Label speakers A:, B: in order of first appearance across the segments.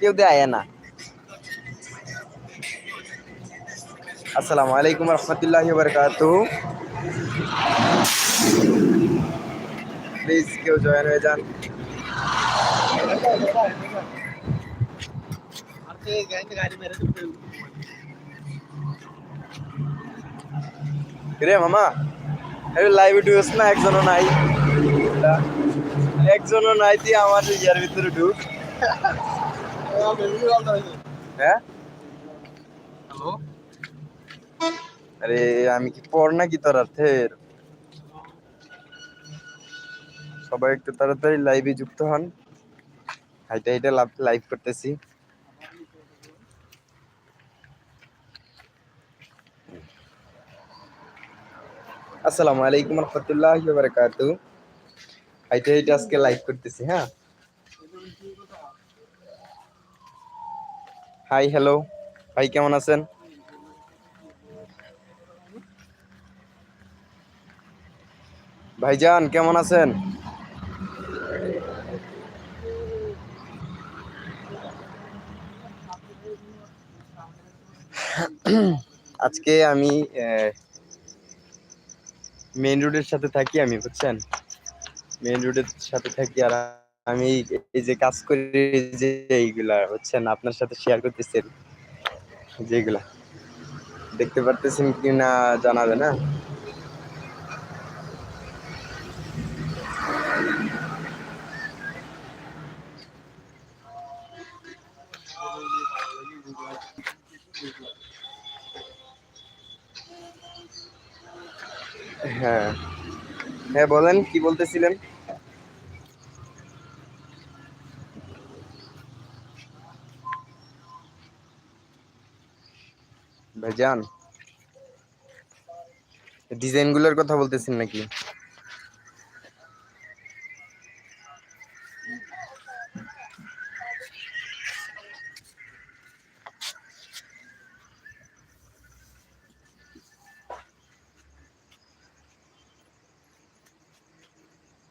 A: কেউ দেয় না। আসসালামু আলাইকুম রহমতুল্লাহি বারকাতু। প্লিজ কেউ জয়েন হয়ে যান। রে মামা এই লাইভ ঢুকস না, একজনও নাই। একজনও নাই দিয়ে আমার ইয়ার ভিতরে ঢুক। হ্যাঁ?
B: হ্যালো?
A: আরে আমি কি পড় নাকি তোর অর্থের সবাই একটু তাড়াতাড়ি লাইভে যুক্ত হন। হাইটা হাইটা লাইভ করতেছি। আসসালামু আলাইকুম রহমতুল্লাহ বারাকাতু হাইটা হাইটা আজকে লাইভ করতেছি হ্যাঁ? হাই হ্যালো ভাই, কেমন আছেন? ভাইজান, কেমন আছেন? আজকে আমি মেইন রোডের সাথে থাকি আমি, বুঝছেন? মেইন রোডের সাথে থাকি আর আমি এই যে কাজ করি যে এইগুলা হচ্ছেন আপনার সাথে শেয়ার করতেছি। যেগুলা। দেখতে পারতেছেন কি না জানাবে না? হ্যাঁ। হ্যাঁ বলেন, কি বলতেছিলেন? ভাইজান ডিজাইনগুলোর কথা বলতেছেন নাকি?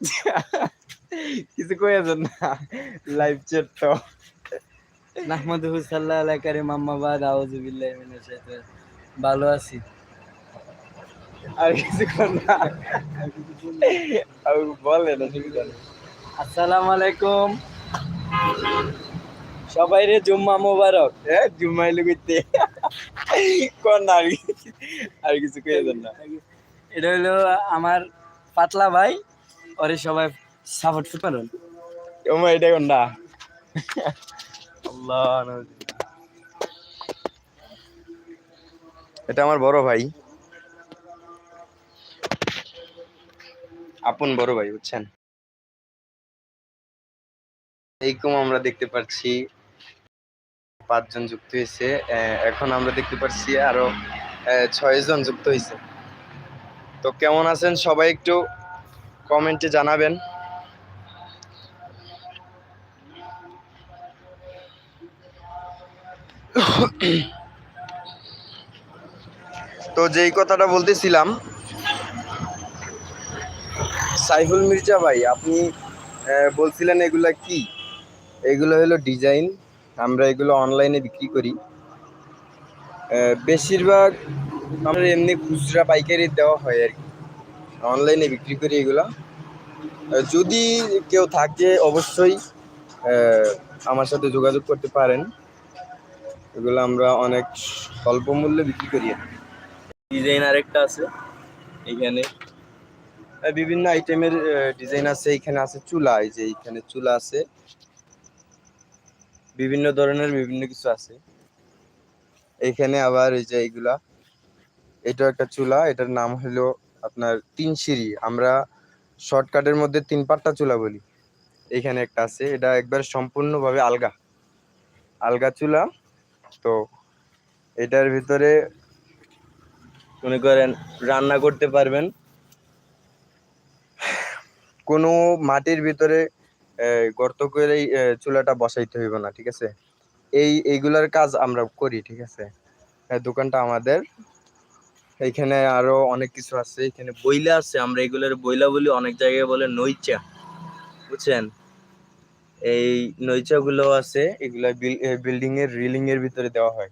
A: কিছু আছেন না লাইভ চ্যাট তো।
B: নাহমাদুহু সাল্লাল্লাহু আলাইহি কারিম আম্মা বাদ আউযু বিল্লাহি ভালো আছি।
A: আর কিছু না। অসুবিধা নেই
B: আসসালামু আলাইকুম। সবাই রে জুম্মা মোবারক।
A: হ্যাঁ জুমাইলে করতে কোন না আর কিছু কই আছেন না।
B: এটা হলো আমার পাতলা ভাই ওরে সবাই সাপোর্ট করুন।
A: ওমা এটা কোন না। আল্লাহ এটা আমার বড় ভাই। আপন বড় ভাই, বুঝছেন? এইরকম আমরা দেখতে পাচ্ছি পাঁচজন যুক্ত হয়েছে। এখন আমরা দেখতে পাচ্ছি আরও ছয় জন যুক্ত হয়েছে। তো কেমন আছেন সবাই একটু কমেন্টে জানাবেন। তো যেই কথাটা বলতেছিলাম, সাইফুল মির্জা ভাই, আপনি বলছিলেন এগুলা কি? এগুলো হলো ডিজাইন, আমরা এগুলো অনলাইনে বিক্রি করি। বেশিরভাগ আমরা এমনি খুচরা পাইকারি দেওয়া হয় আর কি। অনলাইনে বিক্রি করি এগুলা। যদি কেউ থাকে, অবশ্যই আমার সাথে যোগাযোগ করতে পারেন। এগুলো আমরা অনেক স্বল্প মূল্যে বিক্রি করি। ডিজাইন আরেকটা আছে এখানে। বিভিন্ন আইটেমের ডিজাইন আছে এখানে আছে চুলা এই যে এখানে চুলা আছে। বিভিন্ন ধরনের বিভিন্ন কিছু আছে। এখানে আবার এই যে এইগুলা এটা একটা চুলা এটার নাম হলো আপনার তিন সিঁড়ি। আমরা শর্টকাটের মধ্যে তিন পাট্টা চুলা বলি। এখানে একটা আছে এটা একবার সম্পূর্ণভাবে আলগা। আলগা চুলা তো এটার ভিতরে মনে করেন রান্না করতে পারবেন। কোনো মাটির ভিতরে গর্ত করে চুলাটা বসাইতে হইব না, ঠিক আছে? এই, এইগুলার কাজ আমরা করি, ঠিক আছে? দোকানটা আমাদের। এইখানে আরও অনেক কিছু আছে, এখানে বইলা আছে, আমরা এগুলোর বইলা বলি, অনেক জায়গায় বলে নইচা বুঝছেন? এই নৈচাগুলো আছে, এগুলা বিল্ডিং এর রিলিং এর ভিতরে দেওয়া হয়।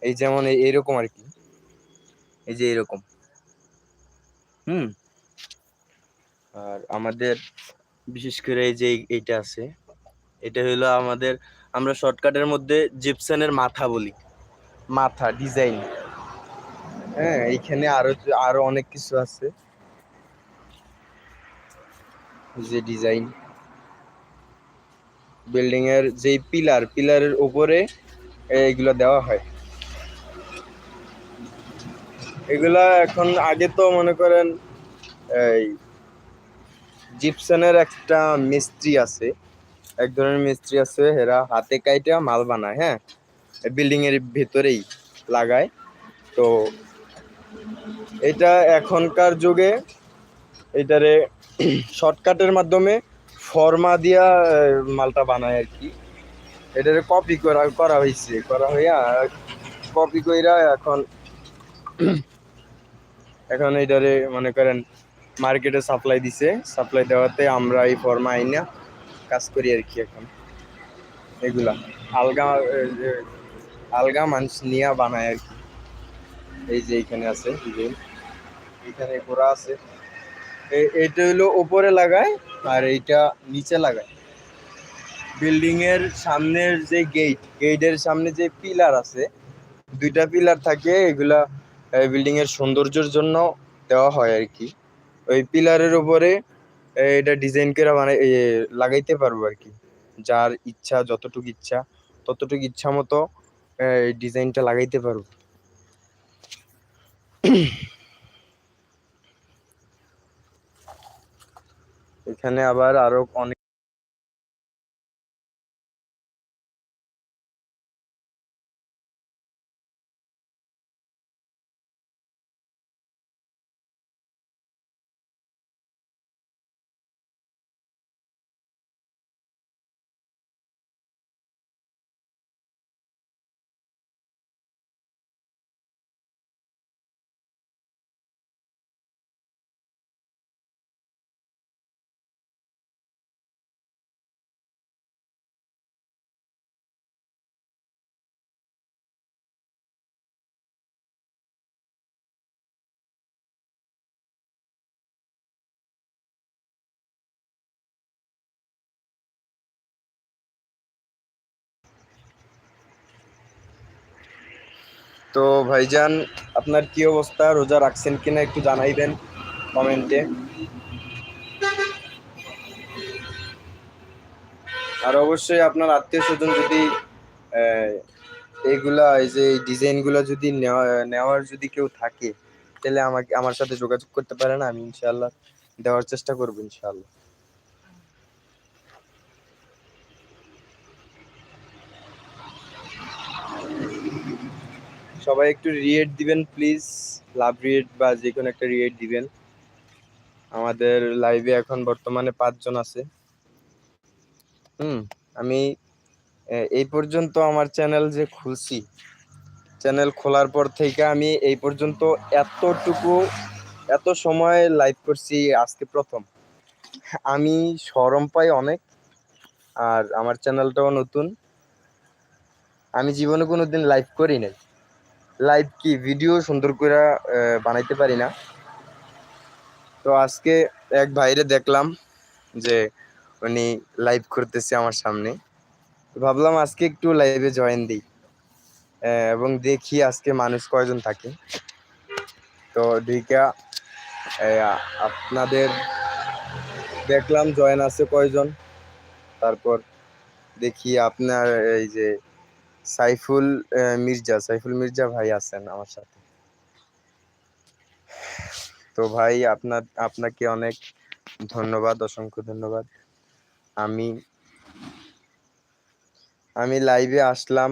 A: এই যেমন এই- এইরকম আর কি। এই যে এরকম। হুম। আর আমাদের, বিশেষ করে এই যে এই- এইটা আছে, এটা হলো আমাদের, আমরা শর্টকাটের মধ্যে জিপসনের মাথা বলি। মাথা, ডিজাইন। হ্যাঁ এইখানে আরও আরও অনেক কিছু আছে। যে ডিজাইন। বিল্ডিং এর যে পিলার পিলারের উপরে এইগুলো দেওয়া হয়। এগুলা এখন আগে তো মনে করেন এই জিপসনের একটা মিস্ত্রি আছে। এক ধরনের মিস্ত্রি আছে, এরা হাতে কাইটা মাল বানায় হ্যাঁ? বিল্ডিং এর ভেতরেই লাগায়। তো এটা এখনকার যুগে এটারে শর্টকাটের মাধ্যমে ফর্মা দিয়া মালটা বানায় আর কি। এটারে কপি করা করা হয়েছে করা হইয়া কপি কইরা এখন এখন এটারে মনে করেন মার্কেটে সাপ্লাই দিছে। সাপ্লাই দেওয়াতে আমরা এই ফর্মা আইনা কাজ করি আর কি এখন। এগুলা, আলগা আলগা মানুষ নিয়া বানায় আর কি। এই যে এখানে আছে এখানে ঘোরা আছে। এ- এইটা হলো উপরে লাগায় আর এইটা নিচে লাগায়। বিল্ডিং এর সামনের যে গেট গেটের সামনে যে পিলার আছে, দুইটা পিলার থাকে, এগুলা বিল্ডিং এর সৌন্দর্যের জন্য দেওয়া হয় আর কি। ওই পিলারের উপরে এটা ডিজাইন করে মানে লাগাইতে পারব আর কি। যার ইচ্ছা, যতটুকু ইচ্ছা, ততটুকু ইচ্ছা মতো ডিজাইনটা লাগাইতে পারব। এখানে আবার আরও অনেক তো ভাইজান, আপনার কি অবস্থা? রোজা রাখছেন কিনা একটু জানাইবেন কমেন্টে। আর অবশ্যই আপনার আত্মীয় স্বজন যদি এইগুলা এই যে ডিজাইনগুলো যদি নেওয়া, নেওয়ার যদি কেউ থাকে, তাহলে আমাকে, আমার সাথে যোগাযোগ করতে পারেন, আমি ইনশাল্লাহ দেওয়ার চেষ্টা করব ইনশাআল্লাহ। সবাই একটু রিয়েট দিবেন প্লিজ লাভ রিয়েট বা যে কোনো একটা রিয়েট দিবেন। আমাদের লাইভে এখন বর্তমানে পাঁচজন আছে। হুম, আমি এই পর্যন্ত আমার চ্যানেল যে খুলছি চ্যানেল খোলার পর থেকে আমি এই পর্যন্ত এতটুকু, এত সময় লাইভ করছি আজকে প্রথম। আমি শরম পাই অনেক, আর আমার চ্যানেলটাও নতুন। আমি জীবনে কোনো দিন লাইভ করি নাই। লাইভ কি ভিডিও সুন্দর করে বানাইতে পারি না। তো আজকে এক ভাইরে দেখলাম যে উনি লাইভ করতেছে আমার সামনে। ভাবলাম আজকে একটু লাইভে জয়েন দিই। এবং দেখি আজকে মানুষ কয়জন থাকে। তো ঢিকা আপনাদের দেখলাম জয়েন আছে কয়জন। তারপর দেখি আপনার এই যে সাইফুল মির্জা। সাইফুল, মির্জা ভাই আছেন আমার সাথে। তো ভাই, আপনার, আপনাকে অনেক ধন্যবাদ, অসংখ্য ধন্যবাদ। আমি আমি লাইভে আসলাম,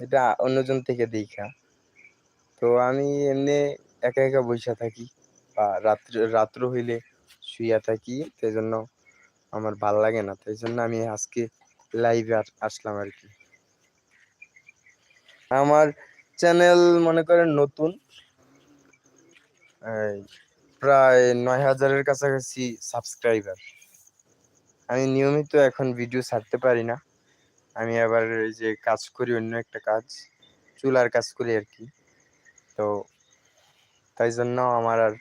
A: এটা অন্যজন থেকে দেখা। তো আমি এমনি একা একা বসে থাকি বা রাত্রে, রাত্র হইলে শুইয়া থাকি সেই জন্য আমার ভালো লাগে না। তাই জন্য আমি আজকে লাইভে আসলাম আর কি। আমার চ্যানেল মনে করেন নতুন প্রায় নয় হাজারের কাছাকাছি সাবস্ক্রাইবার আমি নিয়মিত এখন ভিডিও ছাড়তে পারি না। আমি আবার এই যে কাজ করি, অন্য একটা কাজ, চুলার কাজ করি আর কি। তো তাই জন্য আমার আর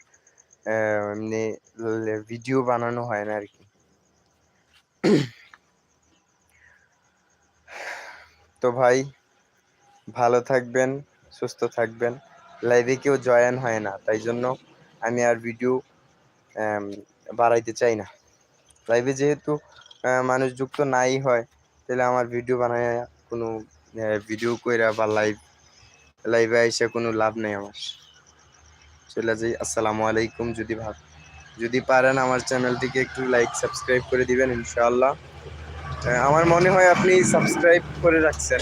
A: এমনি ভিডিও বানানো হয় না আর কি। তো ভাই ভালো থাকবেন, সুস্থ থাকবেন। লাইভে কেউ জয়েন হয় না, তাই জন্য আমি আর ভিডিও বাড়াইতে চাই না। লাইভে যেহেতু মানুষ যুক্ত নাই হয়, তাহলে আমার ভিডিও বানায় কোনো ভিডিও কইরা বা লাইভ লাইভে আইসা কোনো লাভ নেই আমার। চলে যাই, আসসালামু আলাইকুম যদি ভাব, যদি পারেন আমার চ্যানেলটিকে একটু লাইক সাবস্ক্রাইব করে দিবেন ইনশাআল্লাহ। আমার মনে হয় আপনি সাবস্ক্রাইব করে রাখছেন।